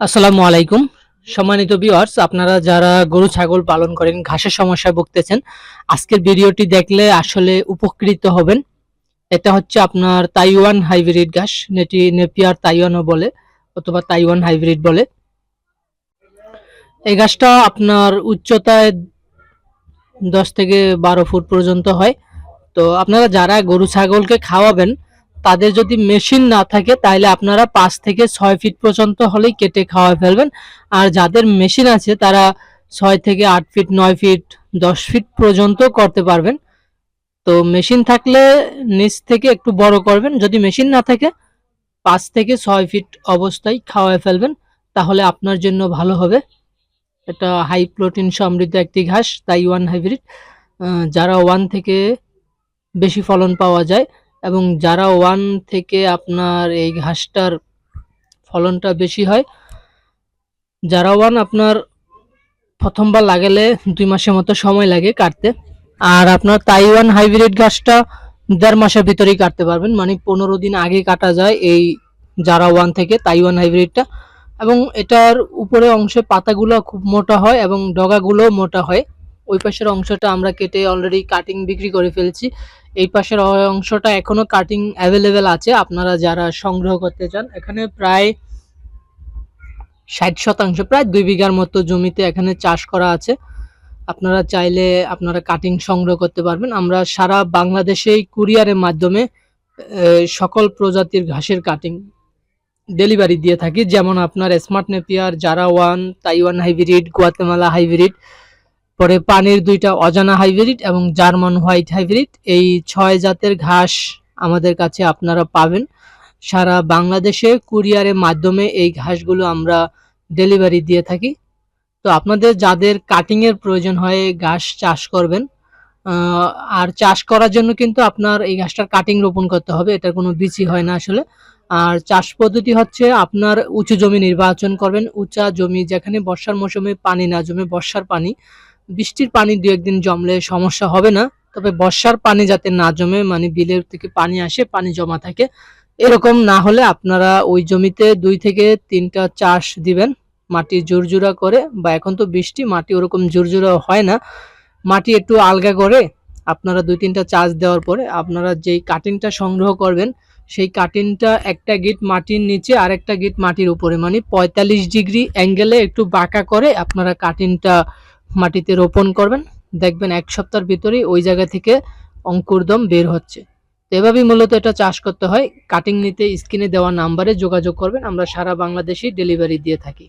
আসসালামু আলাইকুম। সম্মানিত ভিউয়ার্স আপনারা যারা গরু, ছাগল পালন করেন, ঘাসের সমস্যায় ভুগতেছেন, আজকের ভিডিওটি দেখলে আসলে উপকৃত হবেন। এটা হচ্ছে আপনার তাইওয়ান হাইব্রিড ঘাস নেটি নেপিয়ার তাইওয়ানও বলে, অথবা তাইওয়ান হাইব্রিড বলে। এই ঘাসটা আপনার উচ্চতায় দশ থেকে বারো ফুট পর্যন্ত হয়। তো আপনারা যারা গরু, ছাগলকে খাওয়াবেন তাদের যদি মেশিন না থাকে তাহলে আপনারা পাঁচ থেকে ছয় ফিট পর্যন্ত হলেই কেটে খাওয়া ফেলবেন। আর যাদের মেশিন আছে, তারা ছয় থেকে আট ফিট নয় ফিট দশ ফিট পর্যন্ত করতে পারবেন। তো মেশিন থাকলে নিচ থেকে একটু বড় করবেন। যদি মেশিন না থাকে, পাঁচ থেকে ছয় ফিট অবস্থায় খাওয়ায় ফেলবেন। তাহলে আপনার জন্য ভালো হবে। এটা হাই প্রোটিন সমৃদ্ধ একটি ঘাস, তাই ওয়ান হাইব্রিড যারা ওয়ান থেকে বেশি ফলন পাওয়া যায় এবং যারা ওয়ান থেকে আপনার এই ঘাসটার ফলনটা বেশি হয়, যারা ওয়ান আপনার প্রথমবার লাগালে দুই মাসের মতো সময় লাগে কাটতে। আর আপনার তাইওয়ান হাইব্রিড ঘাসটা দেড় মাসের ভিতরেই কাটতে পারবেন মানে পনেরো দিন আগে কাটা যায় এই যারা ওয়ান থেকে তাইওয়ান হাইব্রিডটা। এবং এটার উপরে অংশে পাতাগুলো খুব মোটা হয় এবং ডগাগুলো মোটা হয়। ওই পাশের অংশটা আমরা কেটে অলরেডি কাটিং বিক্রি করে ফেলছি। এই পাশের অংশটা এখনও কাটিং অ্যাভেলেবেল আছে, আপনারা যারা সংগ্রহ করতে চান, এখানে প্রায় ষাট শতাংশ, প্রায় দুই বিঘার মতো জমিতে এখানে চাষ করা আছে। আপনারা চাইলে আপনারা কাটিং সংগ্রহ করতে পারবেন। আমরা সারা বাংলাদেশেই কুরিয়ারের মাধ্যমে সকল প্রজাতির ঘাসের কাটিং ডেলিভারি দিয়ে থাকি। যেমন আপনার স্মার্ট নেপিয়ার জারা one Taiwan hybrid Guatemala hybrid পরে পানির দুইটা অজানা হাইব্রিড এবং জার্মান হোয়াইট হাইব্রিড। এই ছয় জাতের ঘাস আমাদের কাছে আপনারা পাবেন। সারা বাংলাদেশে কুরিয়ারের মাধ্যমে এই ঘাসগুলো আমরা ডেলিভারি দিয়ে থাকি। তো আপনাদের যাদের কাটিংয়ের প্রয়োজন হয় ঘাস চাষ করবেন। আর চাষ করার জন্য কিন্তু আপনার এই ঘাসটার কাটিং রোপণ করতে হবে, এটার কোনো বিচি হয় না আসলে। আর চাষ পদ্ধতি হচ্ছে আপনার উঁচু জমি নির্বাচন করবেন, উঁচা জমি যেখানে বর্ষার মৌসুমে পানি না জমে বর্ষার পানি। বৃষ্টির পানি দু একদিন জমলে সমস্যা হবে না, তবে বর্ষার পানি যাতে না জমে মানে বিলের থেকে পানি আসে, পানি জমা থাকে, এরকম না হলে আপনারা ওই জমিতে দুই থেকে তিনটা চাষ দিবেন, মাটি জোরজোড়া করে, বা এখন তো বৃষ্টি, মাটি ওরকম জোরজোড়া হয় না, মাটি একটু আলগা করে, আপনারা দুই তিনটা চাষ দেওয়ার পরে আপনারা যেই কাটিংটা সংগ্রহ করবেন, সেই কাটিংটা একটা গিট মাটির নিচে আর একটা গিট মাটির উপরে মানে পঁয়তাল্লিশ ডিগ্রি অ্যাঙ্গেলে একটু বাঁকা করে আপনারা কাটিংটা মাটিতে রোপণ করবেন। দেখবেন এক সপ্তাহের ভিতরেই ওই জায়গা থেকে অঙ্কুরদম বের হচ্ছে। তো এভাবেই মূলত এটা চাষ করতে হয়। কাটিং নিতে স্ক্রিনে দেওয়া নাম্বারে যোগাযোগ করবেন। আমরা সারা বাংলাদেশেই ডেলিভারি দিয়ে থাকি।